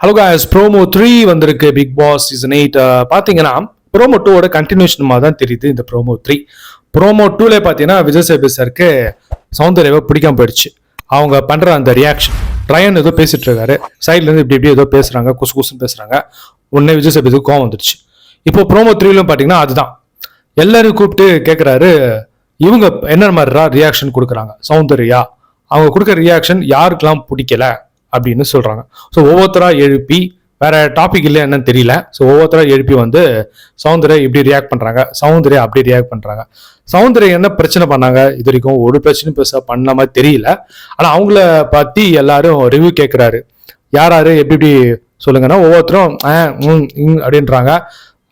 Hello guys promo three வந்திருக்கு Bigg Boss season eight பார்த்தீங்கன்னா promo டூவோட கண்டினியூஷன் மாதிரி தான் தெரியுது இந்த ப்ரோமோ த்ரீ ப்ரோமோ டூல பார்த்தீங்கன்னா விஜய் சேபி சாருக்கு சௌந்தர்யாவை பிடிக்காம போயிடுச்சு. அவங்க பண்ணுற அந்த ரியாக்ஷன் ட்ரையன் ஏதோ பேசிட்டு இருக்காரு. சைட்லேருந்து இப்படி இப்படி ஏதோ பேசுகிறாங்க குசு குசுன்னு பேசுகிறாங்க உடனே விஜய் சேபிக்கு கோவம் வந்துடுச்சு இப்போ ப்ரோமோ த்ரீலும் பார்த்தீங்கன்னா அதுதான். எல்லாரும் கூப்பிட்டு கேட்குறாரு இவங்க என்ன மாதிரிடா ரியாக்ஷன் கொடுக்குறாங்க? சௌந்தர்யா அவங்க கொடுக்குற ரியாக்ஷன் யாருக்கெல்லாம் பிடிக்கல? அப்படின்னு சொல்கிறாங்க ஸோ ஒவ்வொருத்தராக எழுப்பி வேற டாபிக் இல்லை என்னன்னு தெரியல. ஸோ ஒவ்வொருத்தரா எழுப்பி வந்து சவுந்தரை இப்படி ரியாக்ட் பண்ணுறாங்க சவுந்தரை அப்படி ரியாக்ட் பண்ணுறாங்க சவுந்தரை என்ன பிரச்சனை பண்ணாங்க? இது வரைக்கும் ஒரு பிரச்சனையும் பெருசாக பண்ண மாதிரி தெரியல. ஆனால் அவங்கள பற்றி எல்லாரும் ரிவ்யூ கேட்குறாரு யார் யார்? எப்படி எப்படி சொல்லுங்கன்னா ஒவ்வொருத்தரும் ஆ, ம், ம் அப்படின்றாங்க.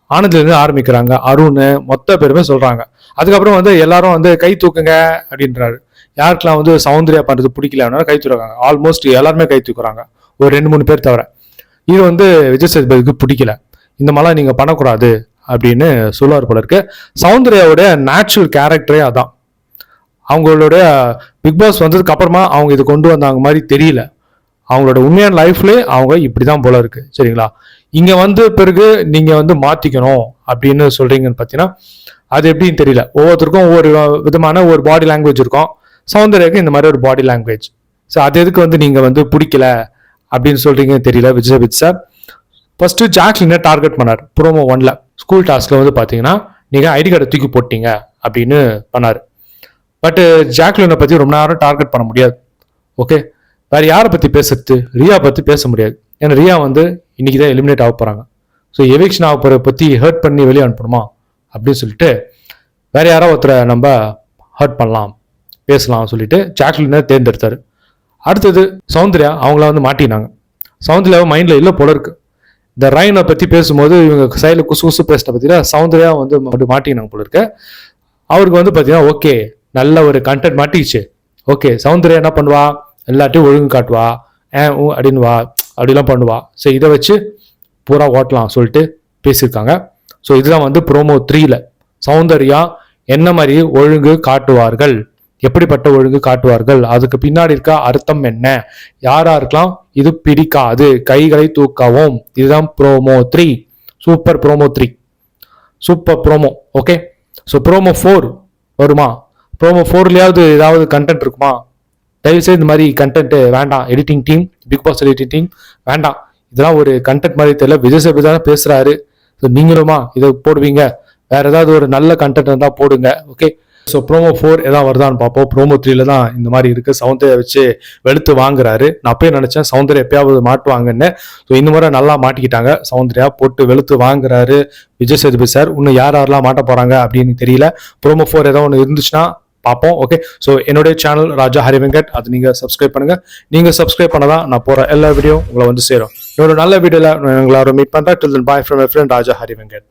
ஆனந்த்லேருந்து ஆரம்பிக்கிறாங்க. அருண் மொத்த பேருமே சொல்கிறாங்க அதுக்கப்புறம் வந்து எல்லாரும் வந்து கை தூக்குங்க அப்படின்றாரு. யாருக்கெல்லாம் வந்து சௌந்தர்யா பண்ணுறது பிடிக்கல அப்படின்னா கை தூக்குறாங்க. ஆல்மோஸ்ட் எல்லாருமே கை தூக்குறாங்க. ஒரு ரெண்டு மூணு பேர் தவிர. இது வந்து விஜய் சேதுபதிக்கு பிடிக்கல. இந்த மாதிரிலாம் நீங்கள் பண்ணக்கூடாது அப்படின்னு சொல்லுவார் போல இருக்கு. சௌந்தர்யாவுடைய நேச்சுரல் கேரக்டரே அதான். அவங்களோட பிக் பாஸ் வந்ததுக்கு அப்புறமா அவங்க இது கொண்டு வந்தாங்க மாதிரி தெரியல. அவங்களோட உண்மையான லைஃப்லேயே அவங்க இப்படி தான் போல இருக்கு. சரிங்களா? இங்கே வந்து பிறகு நீங்கள் வந்து மாற்றிக்கணும் அப்படின்னு சொல்கிறீங்கன்னு பார்த்தீங்கன்னா அது எப்படின்னு தெரியல. ஒவ்வொருத்தருக்கும் ஒவ்வொரு விதமான ஒரு பாடி லாங்குவேஜ் இருக்கும். சௌந்தர்யாவுக்கு இந்த மாதிரி ஒரு பாடி லாங்குவேஜ் ஸோ அது எதுக்கு வந்து நீங்கள் வந்து பிடிக்கல அப்படின்னு சொல்கிறீங்கன்னு தெரியல விஜய் வித் சார் ஃபர்ஸ்ட் ஜாக்லினை டார்கெட் பண்ணார் ப்ரோமோ ஒன்ல ஸ்கூல் டாஸ்கில் வந்து பார்த்தீங்கன்னா நீங்கள் ஐடி கார்டை தூக்கி போட்டீங்க அப்படின்னு பண்ணார். பட்டு ஜாக்லினை பற்றி ரொம்ப நேரம் டார்கெட் பண்ண முடியாது. ஓகே வேற யாரை பற்றி பேசுறது? ரியா பற்றி பேச முடியாது. ஏன்னா ரியா வந்து இன்றைக்கி தான் எலிமினேட் ஆக போகிறாங்க ஸோ எவிக்ஷன் ஆக போகிறத பற்றி ஹர்ட் பண்ணி வெளியே அனுப்பணுமா அப்படின்னு சொல்லிட்டு வேற யாரோ ஒருத்தரை நம்ம ஹர்ட் பண்ணலாம். பேசலாம் சொல்லிட்டு ஜாக்லினை தேர்ந்தெடுத்தார். அடுத்தது சௌந்தர்யா அவங்கள வந்து மாட்டினாங்க. சௌந்தர்யாவை மைண்டில் இல்லை போல இருக்கு. இந்த ரைனை பற்றி பேசும்போது இவங்க சைடில் குசு குசு பேசின பார்த்தீங்கன்னா சௌந்தர்யா வந்து மட்டும் மாட்டினாங்க போல இருக்க. அவருக்கு வந்து பார்த்தீங்கன்னா ஓகே நல்ல ஒரு கண்டென்ட் மாட்டிச்சு ஓகே சௌந்தர்யா என்ன பண்ணுவா? எல்லாத்தையும் ஒழுங்கு காட்டுவா. ஏ ஊ அப்படின்னு வா. அப்படிலாம் பண்ணுவா. ஸோ இதை வச்சு பூரா ஓட்டலாம் சொல்லிட்டு பேசியிருக்காங்க. ஸோ இதுதான் வந்து ப்ரோமோ த்ரீல சௌந்தர்யா என்ன மாதிரி ஒழுங்கு காட்டுவார்கள்? எப்படிப்பட்ட ஒழுங்கு காட்டுவார்கள்? அதுக்கு பின்னாடி இருக்க அர்த்தம் என்ன? யாராருக்கெல்லாம் இது பிடிக்காது கைகளை தூக்கவும். இதுதான் promo three super promo three super promo okay so promo four வருமா? ப்ரோமோ ஃபோர்லயாவது ஏதாவது கண்டென்ட் இருக்குமா? தயவுசெய்து இந்த மாதிரி கண்டென்ட் வேண்டாம். Editing team Bigg Boss editing team வேண்டாம். இதெல்லாம் ஒரு கண்டென்ட் மாதிரி தெரியல. விஜய் சேபி தானே பேசுறாரு. ஸோ நீங்களுமா இதை போடுவீங்க? வேற ஏதாவது ஒரு நல்ல கண்டென்ட் இருந்தால் போடுங்க ஓகே ஸோ ப்ரோமோ ஃபோர் எதாவது வருதான்னு பார்ப்போம். ப்ரோமோ த்ரீல தான் இந்த மாதிரி இருக்கு. சவுந்தர்யா வச்சு வெளுத்து வாங்குறாரு. நான் அப்பயே நினைச்சேன் சௌந்தர்யா எப்பயாவது மாட்டுவாங்கன்னு. ஸோ இந்த முறை நல்லா மாட்டிக்கிட்டாங்க. சவுந்தர்யா போட்டு வெளுத்து வாங்குறாரு. விஜய் சேதுபதி சார் இன்னும் யார் யாரெல்லாம் மாட்ட போறாங்க? அப்படின்னு தெரியல. ப்ரோமோ ஃபோர் ஏதாவது ஒன்று இருந்துச்சுன்னா பார்ப்போம். ஓகே ஸோ என்னுடைய சேனல் ராஜா ஹரி வெங்கட் அது நீங்கள் சப்ஸ்கிரைப் பண்ணுங்க. நீங்கள் சப்ஸ்கிரைப் பண்ணதான் நான் போகிற எல்லா வீடியோ உங்களை வந்து சேரும். இன்னொரு நல்ல வீடியோவில் எங்களை மீட் பண்ணுறேன் till bye from friend Raja Hari Venkat